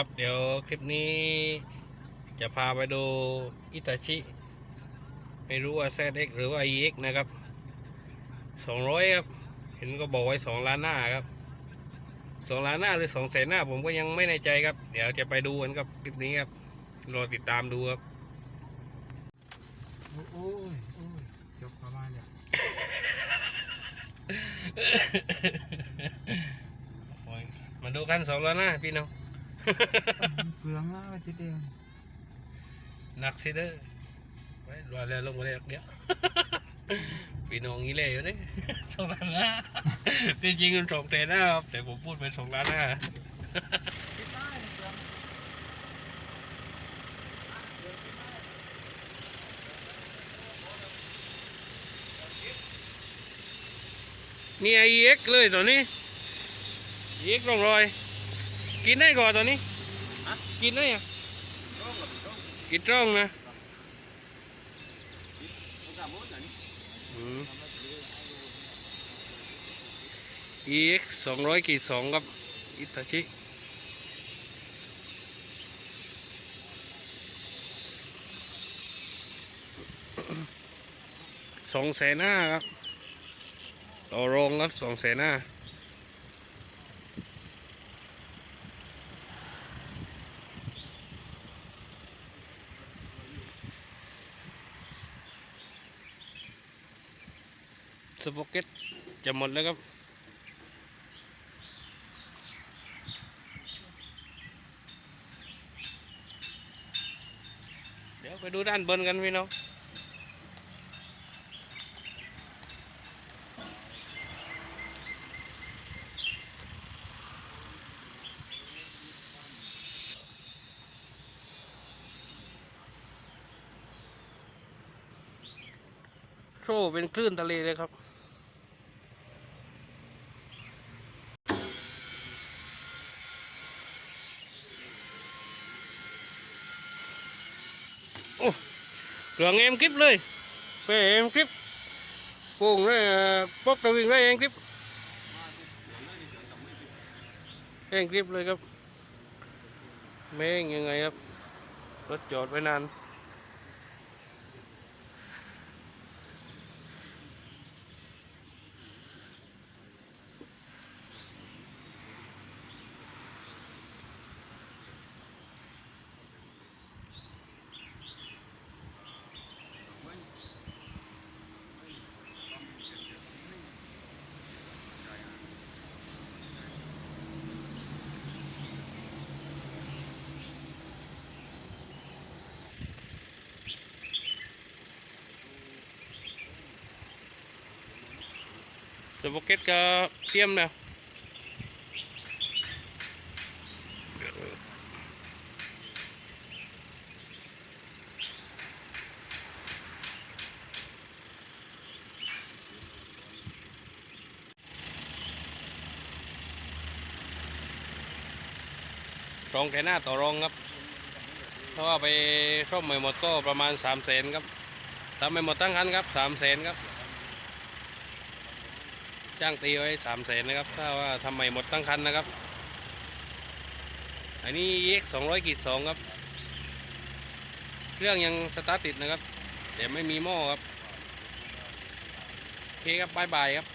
ครับ เดี๋ยวคลิปนี้จะพาไปดูอิตาชิ ไม่รู้ว่า ZX หรือว่า EX นะครับ200ครับ เห็นก็บอกไว้2ล้านหน้าครับ2ล้านหน้าหรือ2แสนหน้าผมก็ยังไม่แน่ใจครับ เดี๋ยวจะไปดูกันครับคลิปนี้ครับ รอติดตามดูครับ โอ้ยโอ้ยยกประมาณเนี่ยโอ้ยมาดูกัน2ล้านหน้าพี่น้อง เปลืองมากทีเดียวหนักสิเด้อไว้รอแล้วลงมาเลยเดี๋ยวพี่น้องงี้เลยอยู่นี่สองล้านห้าที่จริงมันสองแสนนะครับแต่ผมพูดเป็นสองล้านห้านี่ไอเอ็กเลยตัวนี้เอ็กลงรอย กินได้ก่อนตัวนี้กินได้ยังกินตรงนะอืม EX สองร้อยกี่สองครับอิตาชิสองแสนห้าครับต่อรองครับสองแสนห้า สปอกเก็ตจะหมดแล้วครับเดี๋ยวไปดูด้านบนกันพี่น้องโซ่เป็นคลื่นทะเลเลยครับ เครื่องเอ็มคลิปเลยไปเอ็มคลิปปุ่งเลยปกตะวิ่งเลยเอ็มคลิปเอ็มคลิปเลยครับแม่งยังไงครับรถจอดไว้นาน สปอกเก็ตก็เทียมนะรองแค่หน้าต่อรองครับ เพราะว่าไปซ่อมใหม่หมดก็ประมาณ3 0 0แสนครับทำใหม่หมดตั้งคันครับ3 0 0แสนครับ จ้างตีไว้สามแสนนะครับ ถ้าว่าทำใหม่หมดตั้งคันนะครับ อันนี้ EX สองร้อยกีดสองครับ เครื่องยังสตาร์ทติดนะครับ แต่ไม่มีหม้อครับ โอเคครับบายบายครับ